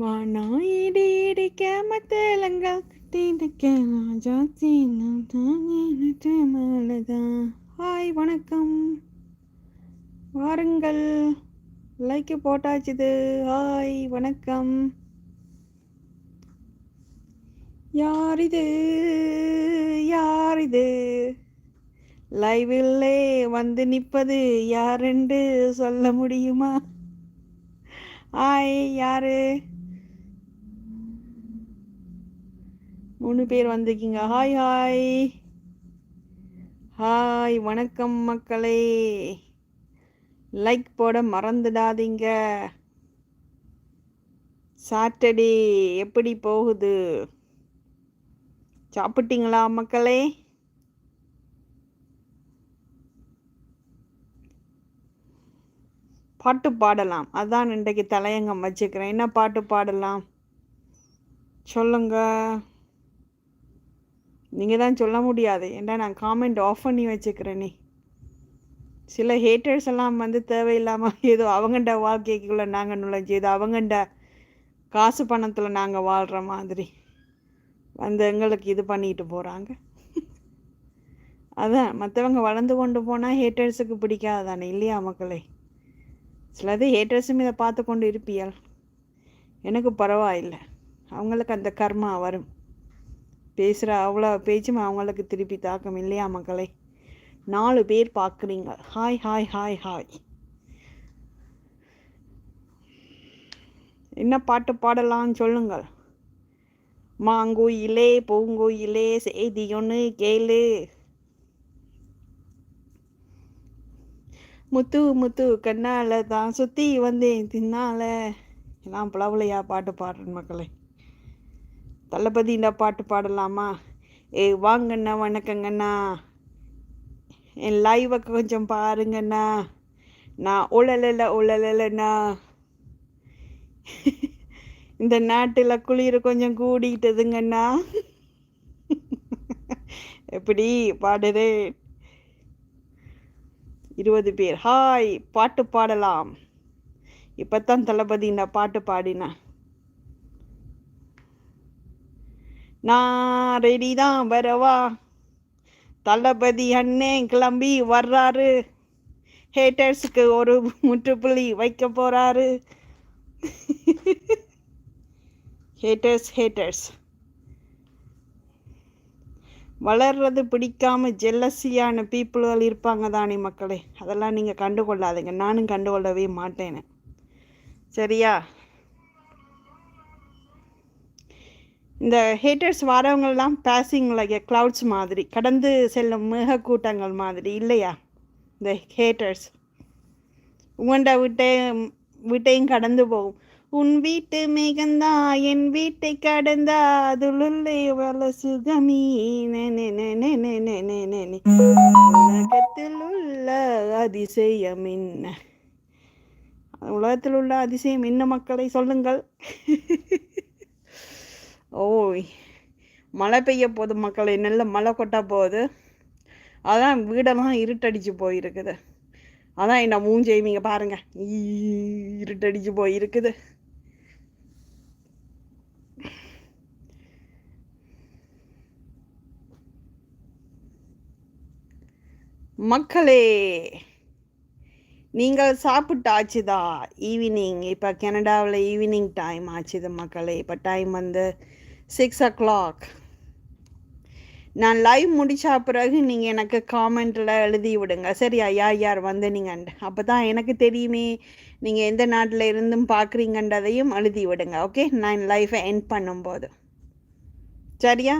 வானாயிடி இடிக்க மத்தலங்க தீண்டக்க ஹாய் வணக்கம். வாருங்கள். லைக்கு போட்டாச்சுது ஹாய் வணக்கம். யார் இது? யார் இது? லைவில்லே வந்து நிற்பது யாரென்று சொல்ல முடியுமா? ஹாய் யாரு? மூணு பேர் வந்திருக்கீங்க. ஹாய் ஹாய் ஹாய் வணக்கம் மக்களே. லைக் போட மறந்துடாதீங்க. சாட்டர்டே எப்படி போகுது? சாப்பிட்டீங்களா மக்களே? பாட்டு பாடலாம். அதான் இன்றைக்கு தலையங்கம் வச்சுக்கிறேன். என்ன பாட்டு பாடலாம்? சொல்லுங்க. நீங்கள் தான் சொல்ல முடியாது. ஏன்டா நான் காமெண்ட் ஆஃப் பண்ணி வச்சுக்கிறேனே. சில ஹேட்டர்ஸ் எல்லாம் வந்து தேவையில்லாமல் ஏதோ அவங்கண்ட வாழ்க்கைக்குள்ளே நாங்கள் நுழைஞ்சு ஏதோ அவங்கண்ட காசு பணத்தில் நாங்கள் வாழ்கிற மாதிரி வந்து எங்களுக்கு இது பண்ணிட்டு போகிறாங்க அதான் மற்றவங்க வளர்ந்து கொண்டு போனால் ஹேட்டர்ஸுக்கு பிடிக்காதானே இல்லையா மக்களே? சிலது ஹேட்டர்ஸும் இதை பார்த்து கொண்டு இருப்பியால். எனக்கு பரவாயில்லை. அவங்களுக்கு அந்த கர்மா வரும். பேசுகிற அவ்வளோ பேச்சும் அவங்களுக்கு திருப்பி தாக்கம் இல்லையா மக்களே நாலு பேர் பார்க்குறீங்க. Hi hi hi hi. என்ன பாட்டு பாடலாம்னு சொல்லுங்கள். மாங்கோயிலே பூங்கோயிலே செய்தி ஒன்று கேளு. முத்து முத்து கண்ணால் தான் சுற்றி வந்தேன் தின்னால. எல்லாம் புலவுலையா பாட்டு பாடுறேன் மக்களே தளபதி இந்த பாட்டு பாடலாமா? ஏ வாங்கண்ணா வணக்கங்கண்ணா. என் லைவை கொஞ்சம் பாருங்கண்ணா. நான் உழலல உழலலண்ணா. இந்த நாட்டில் குளிர் கொஞ்சம் கூடிட்டதுங்கண்ணா எப்படி பாடுறேன் இருபது பேர். ஹாய் பாட்டு பாடலாம். இப்போத்தான் தளபதி நான் பாட்டு பாடினேன். நான் ரெடி தான் வரவா? தளபதி அண்ணே கிளம்பி வர்றாரு. ஹேட்டர்ஸுக்கு ஒரு முற்றுப்புள்ளி வைக்க போகிறாரு ஹேட்டர்ஸ் ஹேட்டர்ஸ் வளர்றது பிடிக்காம ஜெல்லஸியான பீப்புள்கள் இருப்பாங்க தானே மக்களே? அதெல்லாம் நீங்கள் கண்டுகொள்ளாதீங்க. நானும் கண்டுகொள்ளவே மாட்டேன்னு சரியா? இந்த ஹேட்டர்ஸ் வரவங்கள்லாம் பேசிங் லைக் க்ளவுட்ஸ் மாதிரி கடந்து செல்லும் மேகக்கூட்டங்கள் மாதிரி இல்லையா? இந்த ஹேட்டர்ஸ் உங்கள்கிட்ட விட்டே வீட்டையும் கடந்து போகும். உன் வீட்டு மேகந்தா என் வீட்டை கடந்தா அதுள்ளே வள சுகமீ உலகத்தில் உள்ள அதிசயம் என்ன? உலகத்தில் உள்ள அதிசயம் என்ன மக்களை சொல்லுங்கள். ஓய் மழை பெய்ய போகுது மக்களை நல்ல மழை கொட்டா போகுது. அதான் வீடெல்லாம் இருட்டடிச்சு போயிருக்குது. அதான் என்ன மூஞ்செய்வீங்க பாருங்க. இருட்டடிச்சு போயிருக்குது. மக்களே நீங்கள் சாப்பிட்டாச்சுதா? ஈவினிங் இப்போ கனடாவில் ஈவினிங் டைம் ஆச்சுது மக்களே. இப்போ டைம் வந்து சிக்ஸ் ஓ கிளாக் நான் லைவ் முடித்த பிறகு நீங்கள் எனக்கு காமெண்ட்டில் எழுதி விடுங்க. சரியா? யார் யார் வந்து நீங்கள் அப்போ தான் எனக்கு தெரியுமே. நீங்கள் எந்த நாட்டில் இருந்தும் பார்க்குறீங்கன்றதையும் எழுதி விடுங்க ஓகே நான் லைஃப்பை என் பண்ணும்போது. சரியா?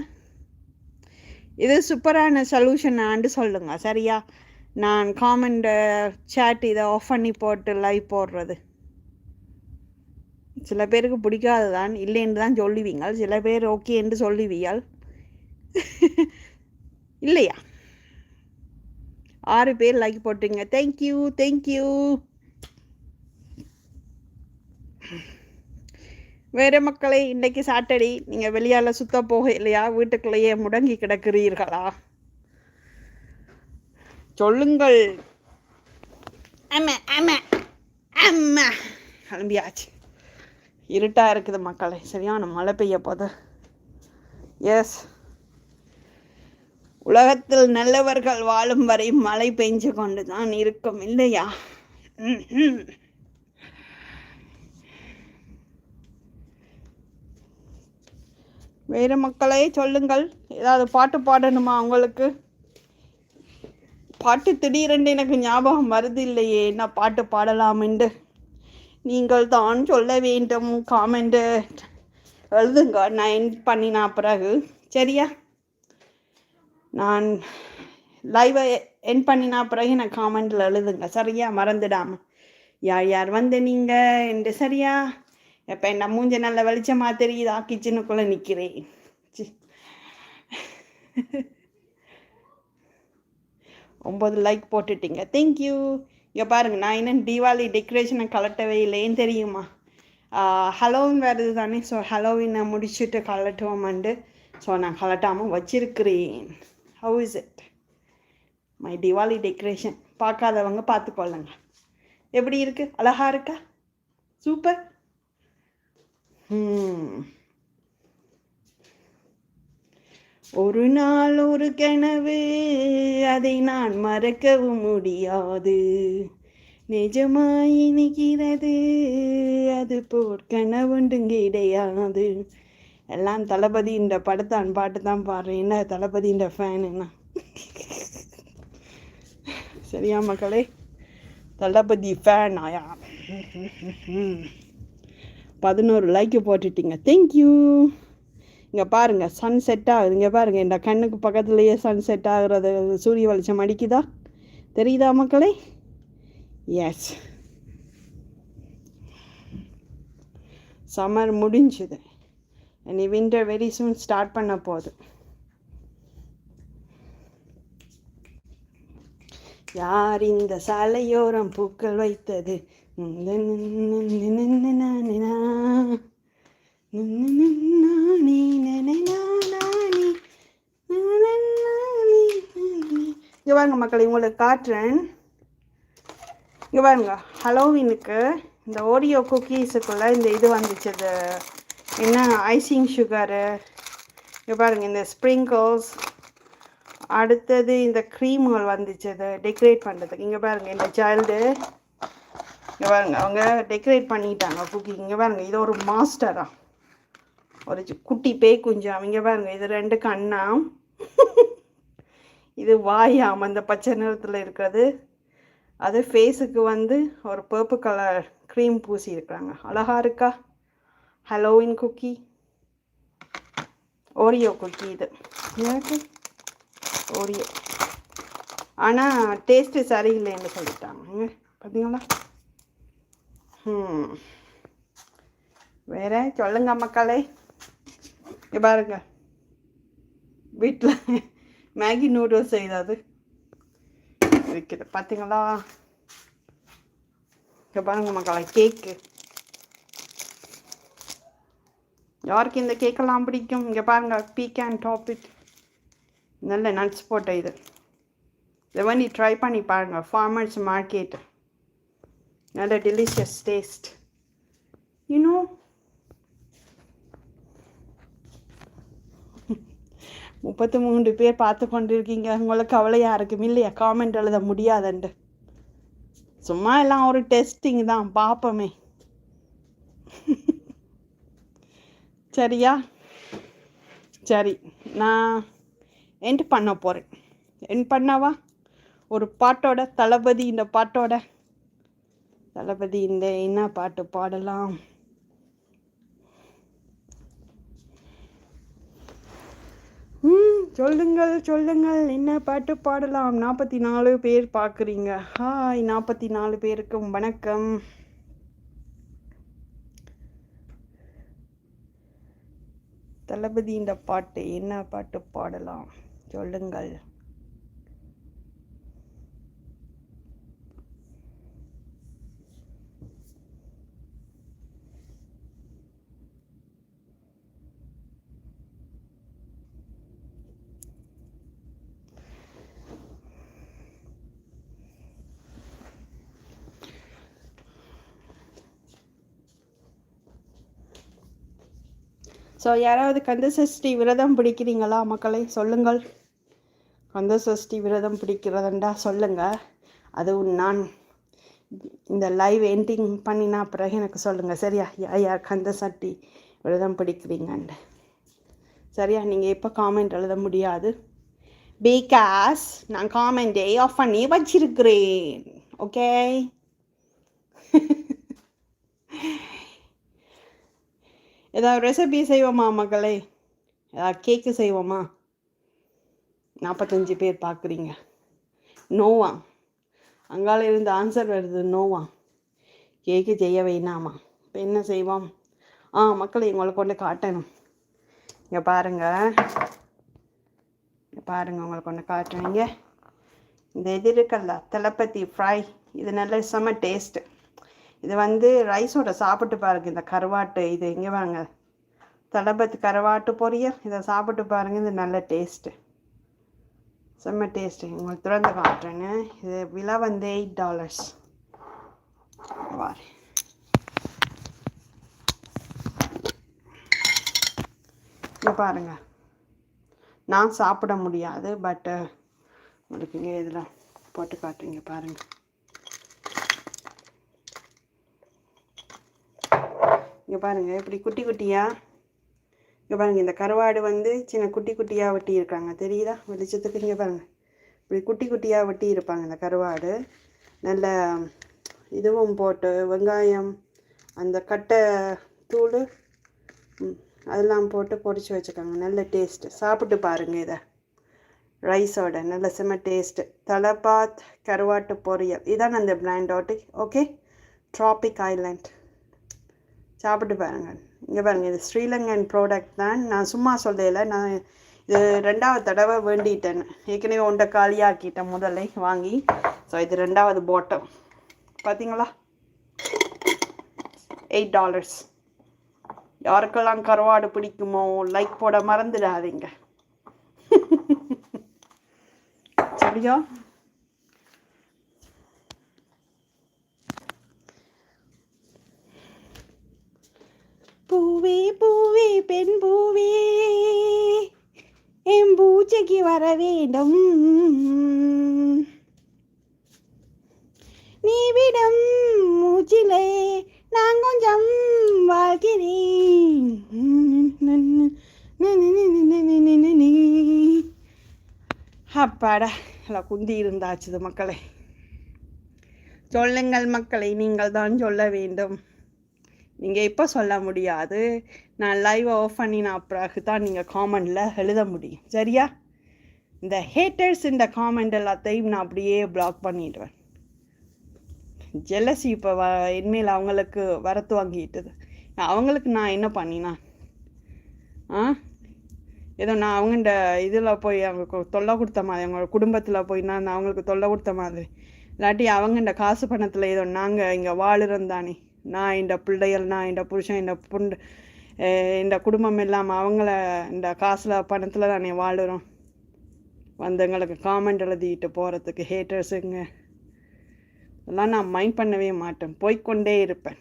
இது சூப்பரான சொல்யூஷன் ஆண்டு சொல்லுங்க சரியா? நான் காமெண்ட் சேட் இதை ஆஃப் பண்ணி போட்டு லைவ் போடுறது. சில பேருக்கு பிடிக்காது தான் இல்லைன்னு தான் சொல்லுவீங்க சில பேர் ஓகே என்று சொல்லுவீங்கள் இல்லையா? ஆறு பேர் லைக் போட்டுங்க. தேங்க்யூ தேங்க்யூ வேறு மக்களை இன்றைக்கு சாட்டர்டே நீங்கள் வெளியால் சுத்த போக இல்லையா வீட்டுக்குள்ளேயே முடங்கி கிடக்கிறீர்களா? சொல்லுங்கள். ஆமா ஆமா ஆமா கிளம்பியாச்சு. இருட்டாக இருக்குது மக்களை. சரியான மழை பெய்ய போது எஸ் உலகத்தில் நல்லவர்கள் வாழும் வரை மழை பெஞ்சு கொண்டு தான் இருக்கும் இல்லையா? வேறு மக்களே சொல்லுங்கள். ஏதாவது பாட்டு பாடணுமா உங்களுக்கு? பாட்டு திடீரென்று எனக்கு ஞாபகம் வருது இல்லையே. என்ன பாட்டு பாடலாமென்று நீங்கள் தான் சொல்ல வேண்டும். காமெண்ட்டு எழுதுங்க. நான் பண்ணினா பிறகு. சரியா? நான் லைவை என் பண்ணினா பிறகு நான் காமெண்டில் எழுதுங்க. சரியா? மறந்துடாம. யார் யார் வந்து நீங்கள் என்று சரியா? இப்போ என்ன மூஞ்ச நல்ல வெளிச்சமாக தெரியுதா? கிச்சனுக்குள்ளே நிற்கிறேன் ஒம்பது லைக் போட்டுட்டீங்க. தேங்க்யூ இங்கே பாருங்க நான் இன்னும் தீபாவளி டெக்கரேஷனை கலட்டவே இல்லைன்னு தெரியுமா? ஹலோவின் வருது தானே. ஸோ ஹலோவினை முடிச்சுட்டு கலட்டுவோமாண்டு ஸோ நான் கலட்டாமல் வச்சிருக்கிறேன். How is it my Deepavali decoration பார்க்காதவங்க பார்த்துக்கொள்ளுங்க. எப்படி இருக்குது அழகா இருக்கா? சூப்பர் ம் hmm. ஒரு நாள் ஒரு கனவு அதை நான் மறக்கவும் முடியாது. நிஜமாய் இனிக்கிறது அது போர் கனவுண்டும் கிடையாது. எல்லாம் தளபதி இந்த படத்தான் பாட்டு தான் பாடுறேன். என்ன தளபதி இந்த ஃபேன் என்ன? சரியா மக்களே? தளபதி ஃபேன் ஆயா பதினோரு லைக்கு போட்டுட்டீங்க. தேங்க்யூ இங்கே பாருங்கள் சன் செட் ஆகுது. இங்கே பாருங்கள் இந்த கண்ணுக்கு பக்கத்துலேயே சன் செட் ஆகுறது. சூரிய வெளிச்சம் அடிக்குதா? தெரியுதா மக்களே? எஸ் சம்மர் முடிஞ்சுது. இனி வின்டர் வெரி சூன் ஸ்டார்ட் பண்ண போகுது. யார் இந்த சாலையோரம் பூக்கள் வைத்தது? இங்கே பாருங்க மக்களை உங்களுக்கு காட்டுறேன். இங்கே பாருங்க ஹலோவினுக்கு இந்த ஓரியோ குக்கீஸுக்குள்ளே இந்த இது வந்துச்சு இது என்ன ஐசிங் சுகரு இங்கே பாருங்க இந்த ஸ்ப்ரிங்கிள்ஸ் அடுத்தது இந்த க்ரீம்கள் வந்துச்சு அதை டெக்கரேட் பண்ணுறதுக்கு இங்கே பாருங்க இந்த சைல்டு இங்கே பாருங்க அவங்க டெக்கரேட் பண்ணிட்டாங்க குக்கிங் இங்கே பாருங்க இது ஒரு மாஸ்டராக ஒரு குட்டி பேய் குஞ்சு அவங்க பாருங்க இது ரெண்டு கண்ணா? இது வாயாம் அந்த பச்சை நிறத்தில் இருக்கிறது. அது ஃபேஸுக்கு வந்து ஒரு பர்பிள் கலர் க்ரீம் பூசி இருக்கிறாங்க. அழகா இருக்கா? ஹலோவின் குக்கி ஓரியோ குக்கி இது. எனக்கு ஓரியோ ஆனால் டேஸ்ட்டு சரியில்லைன்னு சொல்லிட்டாங்க. பார்த்தீங்களா ம் வேற சொல்லுங்க மக்களே. இங்கே பாருங்க. வீட்டில் மேகி நூடுல்ஸ் செய்தாது இருக்குது பார்த்தீங்களா இங்கே பாருங்க மக்களை கேக்கு. யாருக்கு இந்த கேக்கெல்லாம் பிடிக்கும்? இங்கே பாருங்க பீக் அண்ட் டாப் இட் நல்ல நட்ஸ் போட்ட இது. இதை வந்து ட்ரை பண்ணி பாருங்க. ஃபார்மர்ஸ் மார்க்கெட் நல்ல டெலிஷியஸ் டேஸ்ட் யூனோ முப்பத்து மூன்று பேர் பார்த்து கொண்டிருக்கீங்க. உங்களுக்கு கவலையாக யாருக்கும் இல்லையா காமெண்ட் எழுத முடியாதுண்டு. சும்மா எல்லாம் ஒரு டெஸ்டிங் தான். பார்ப்போமே. சரியா? சரி. நான் என் பண்ண போகிறேன் என் பண்ணவா? ஒரு பாட்டோட தளபதி இந்த பாட்டோட. தளபதி இந்த என்ன பாட்டு பாடலாம்? ம் சொல்லுங்கள் சொல்லுங்கள். என்ன பாட்டு பாடலாம்? நாற்பத்தி நாலு பேர் பார்க்குறீங்க ஹாய் நாற்பத்தி நாலு பேருக்கும் வணக்கம். தளபதி இந்த பாட்டு என்ன பாட்டு பாடலாம்? சொல்லுங்கள். ஸோ யாராவது கந்த சஷ்டி விரதம் பிடிக்கிறீங்களா மக்களை? சொல்லுங்கள். கந்த சஷ்டி விரதம் பிடிக்கிறதுண்டா சொல்லுங்கள் அதுவும் நான் இந்த லைவ் எண்டிங் பண்ணினா பிறகு எனக்கு சொல்லுங்கள் சரியா? யா யார் கந்தசட்டி விரதம் பிடிக்கிறீங்கன்ட்டு சரியா? நீங்கள் இப்போ காமெண்ட் எழுத முடியாது? பிகாஸ் நான் காமெண்டே ஆஃப் பண்ணி வச்சிருக்கிறேன். ஓகே ஏதாவது ரெசிபி செய்வோமா மகளே? ஏதாவது கேக்கு செய்வோமா? நாற்பத்தஞ்சு பேர் பார்க்குறீங்க நோவா. அங்கால இருந்து ஆன்சர் வருது நோவா. கேக்கு செய்ய வேணாமா? இப்போ என்ன செய்வோம்? ஆ மக்களை உங்களை கொண்டு காட்டணும். இங்கே பாருங்கள் இங்கே பாருங்கள் உங்களை கொண்டு காட்டுறீங்க இந்த இது இருக்குல்ல தளபதி ஃப்ரை இது நல்ல செம்ம டேஸ்ட்டு இது வந்து ரைஸோட சாப்பிட்டு பாருங்க. இந்த கருவாட்டு இது இங்கே வாங்க தளபதி கருவாட்டு பொரியல். இதை சாப்பிட்டு பாருங்க. இது நல்ல டேஸ்ட்டு செம்ம டேஸ்ட்டு உங்களுக்கு திறந்து காட்டுறேன்னு இது விலை வந்து எயிட் டாலர்ஸ் வாரு இங்கே பாருங்க. நான் சாப்பிட முடியாது பட்டு உங்களுக்கு இங்கே இதில் போட்டு காட்டுறீங்க பாருங்கள் இங்கே பாருங்கள் இப்படி குட்டி குட்டியாக இங்கே பாருங்கள் இந்த கருவாடு வந்து சின்ன குட்டி குட்டியாக வெட்டி இருக்காங்க. தெரியுதா? வெளிச்சத்துக்கு இங்கே பாருங்கள் இப்படி குட்டி குட்டியாக வெட்டி இருப்பாங்க இந்த கருவாடு. நல்ல இதுவும் போட்டு வெங்காயம் அந்த கட்டை தூள் அதெல்லாம் போட்டு பொடிச்சு வச்சுக்கோங்க. நல்ல டேஸ்ட்டு சாப்பிட்டு பாருங்கள் இதை. ரைஸோட நல்ல செம்ம டேஸ்ட்டு தலபாத் கருவாட்டு பொரியல். இதான் அந்த பிராண்டோட்டு ஓகே ட்ராபிக் ஐலண்ட் சாப்பிட்டு பாருங்கள் இங்கே பாருங்கள் இது ஸ்ரீலங்கன் ப்ராடக்ட் தான். நான் சும்மா சொல்லல நான் இது ரெண்டாவது தடவை வேண்டிட்டேன். ஏற்கனவே ஒன்றை காலியாக்கிட்டேன் முதல்ல வாங்கி. ஸோ இது ரெண்டாவது போட்டம் பார்த்தீங்களா எயிட் டாலர்ஸ் யாருக்கெல்லாம் கருவாடு பிடிக்குமோ லைக் போட மறந்துடாதீங்க. சரியா? பூவே பூவே பெண் பூவே. என் பூஜைக்கு வர வேண்டும். நீ விடம் மூச்சிலே நான் கொஞ்சம் வாழ்கிறேன். அப்பாடா எல்லாம் குந்தி இருந்தாச்சுது மக்களே. சொல்லுங்கள் மக்களை நீங்கள் தான் சொல்ல வேண்டும். நீங்கள் இப்போ சொல்ல முடியாது. நான் லைவை ஆஃப் பண்ணின பிறகு தான் நீங்கள் காமெண்டில் எழுத முடியும். சரியா? இந்த ஹேட்டர்ஸ் இந்த காமெண்ட் எல்லாத்தையும் நான் அப்படியே பிளாக் பண்ணிடுவேன். ஜெலசி இப்போ வ இனிமேல் அவங்களுக்கு வரத்து வாங்கிட்டுது. அவங்களுக்கு நான் என்ன பண்ணினா ஆ? ஏதோ நான் அவங்கண்ட இதில் போய் அவங்க தொல்லை கொடுத்த மாதிரி அவங்க குடும்பத்தில் போய் நான் அவங்களுக்கு தொல்லை கொடுத்த மாதிரி. இல்லாட்டி அவங்கண்ட காசு பணத்தில் ஏதோ நாங்கள் இங்கே வாழுறோம் தானே. நான் இந்த பிள்ளைகள் நான் இந்த புருஷன் இந்த புண்டு இந்த குடும்பம் இல்லாமல் அவங்கள இந்த காசில் பணத்தில் தானே வாழுறோம். வந்தவங்களுக்கு காமெண்ட் எழுதிட்டு போகிறதுக்கு ஹேட்டர்ஸுங்க அதெல்லாம் நான் மைண்ட் பண்ணவே மாட்டேன். போய்கொண்டே இருப்பேன்.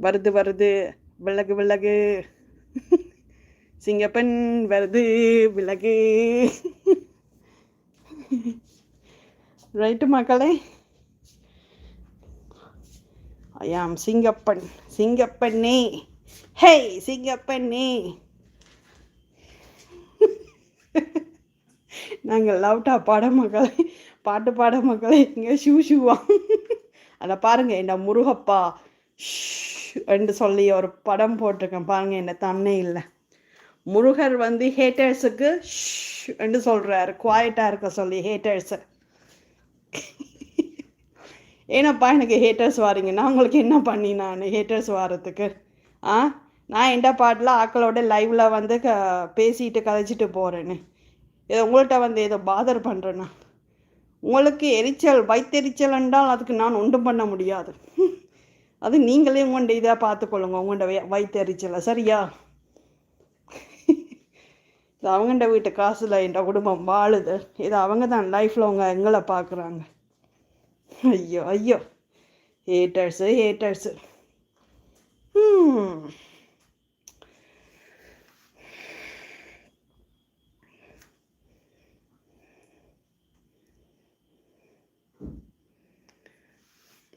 வருது வருது விலகு விலகு. சிங்கப்பெண் வருது விலகு. ரைட்டு மக்களே? ஐயாம் சிங்கப்பன் சிங்கப்பண்ணே ஹே சிங்கப்பண்ணே நாங்கள் லவ்டா பாட மக்களை பாட்டு பாட மக்களை இங்கே ஷூ ஷூவா அதை பாருங்கள் என்ன முருகப்பா என்று சொல்லி ஒரு படம் போட்டிருக்கேன். பாருங்கள் என்ன தண்ணே இல்லை முருகர் வந்து ஹேட்டர்ஸுக்கு என்று சொல்கிறாரு குவாய்ட்டாக இருக்க சொல்லி ஹேட்டர்ஸை ஏன்னாப்பா எனக்கு ஹேட்டர்ஸ் வாரீங்கன்னா உங்களுக்கு என்ன பண்ணி நான் ஹேட்டர்ஸ் வாரத்துக்கு? ஆ? நான் எந்த பாட்டில் ஆக்களோட லைவில் வந்து க பேசிட்டு கதைச்சிட்டு போகிறேன்னு ஏதோ உங்கள்கிட்ட வந்து ஏதோ பாதர் பண்ணுறேன்னா உங்களுக்கு எரிச்சல் வைத்தெரிச்சல் என்றால் அதுக்கு நான் ஒன்றும் பண்ண முடியாது. அது நீங்களே உங்கள்கிட்ட இதாக பார்த்துக்கொள்ளுங்க உங்கள்ட வைத்தெரிச்சலை. சரியா? இது அவங்கள்ட வீட்டு காசில் என் குடும்பம் வாழுது. இது அவங்க தான் லைஃப்பில் அவங்க எங்களை பார்க்குறாங்க. ஐயோ ஐயோ ஹேட்டர்ஸு ஹேட்டர்ஸு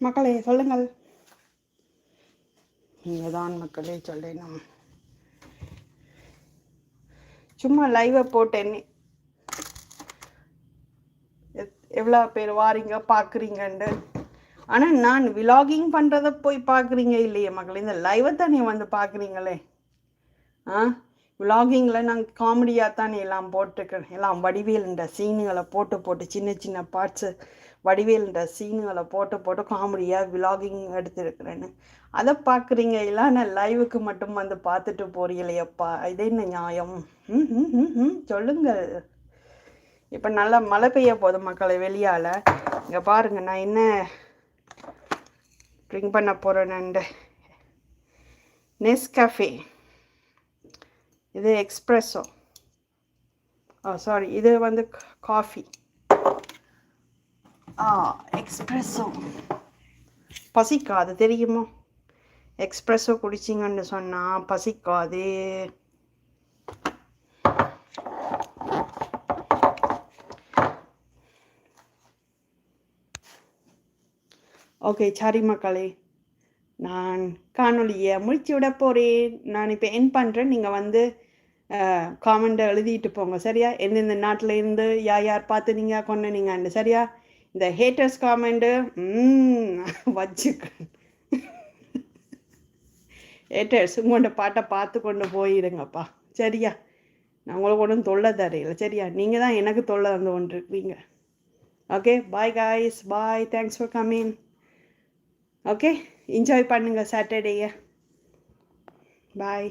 மக்களே சொல்லுங்கள் நீங்கள் தான் மக்களே சொல்லணும் சும்மா லைவை போட்டேன்னே எவ்வளோ பேர் வாரீங்க பார்க்குறீங்கன்ட்டு. ஆனால் நான் விலாகிங் பண்ணுறத போய் பார்க்குறீங்க இல்லையே மக்களே இந்த லைவை தானே வந்து பார்க்குறீங்களே? ஆ? விலாகிங்கில் நாங்கள் காமெடியாக தானே எல்லாம் போட்டுக்கிறேன். எல்லாம் வடிவேலுன்ற சீனுகளை போட்டு போட்டு சின்ன சின்ன பார்ட்ஸு வடிவேலுன்ற சீனுகளை போட்டு போட்டு காமெடியாக விலாகிங் எடுத்துருக்கிறேன்னு. அதை பார்க்குறீங்க இல்லை நான் லைவுக்கு மட்டும் வந்து பார்த்துட்டு போறீங்களேப்பா இதே என்ன நியாயம்? ம் ம் ம் ம் சொல்லுங்கள். இப்போ நல்லா மழை பெய்ய போகுது மக்களை வெளியால். இங்கே பாருங்கள் நான் என்ன ட்ரிங்க் பண்ண போகிறேன்னு நெஸ்கஃபே இது எக்ஸ்ப்ரெஸோ ஆ சாரி இது வந்து காஃபி ஆ எக்ஸ்ப்ரெஸோ பசிக்காது தெரியுமோ? எக்ஸ்ப்ரெஸ்ஸோ குடிச்சிங்கன்னு சொன்னால் பசிக்காது. ஓகே சரி மக்களே. நான் காணொலியை முடிச்சு விட போகிறேன் நான் இப்போ என் பண்ணுறேன் நீங்கள் வந்து காமெண்ட்டை எழுதிட்டு போங்க சரியா? எந்தெந்த நாட்டில் இருந்து யார் யார் பார்த்துனீங்க கொண்டுனீங்கன்னு சரியா? இந்த ஹேட்டர்ஸ் காமெண்ட்டு வச்சுக்க ஹேட்டர்ஸ் உங்கள்கிட்ட பாட்டை பார்த்து கொண்டு போயிடுங்கப்பா சரியா? நான் உங்களுக்கு ஒன்றும் தொல்லை தரையில சரியா? நீங்கள் தான் எனக்கு தொல்லை வந்து ஒன்று இருக்கீங்க okay bye guys bye thanks for coming okay enjoy பண்ணுங்கள் சாட்டர்டேயை பாய்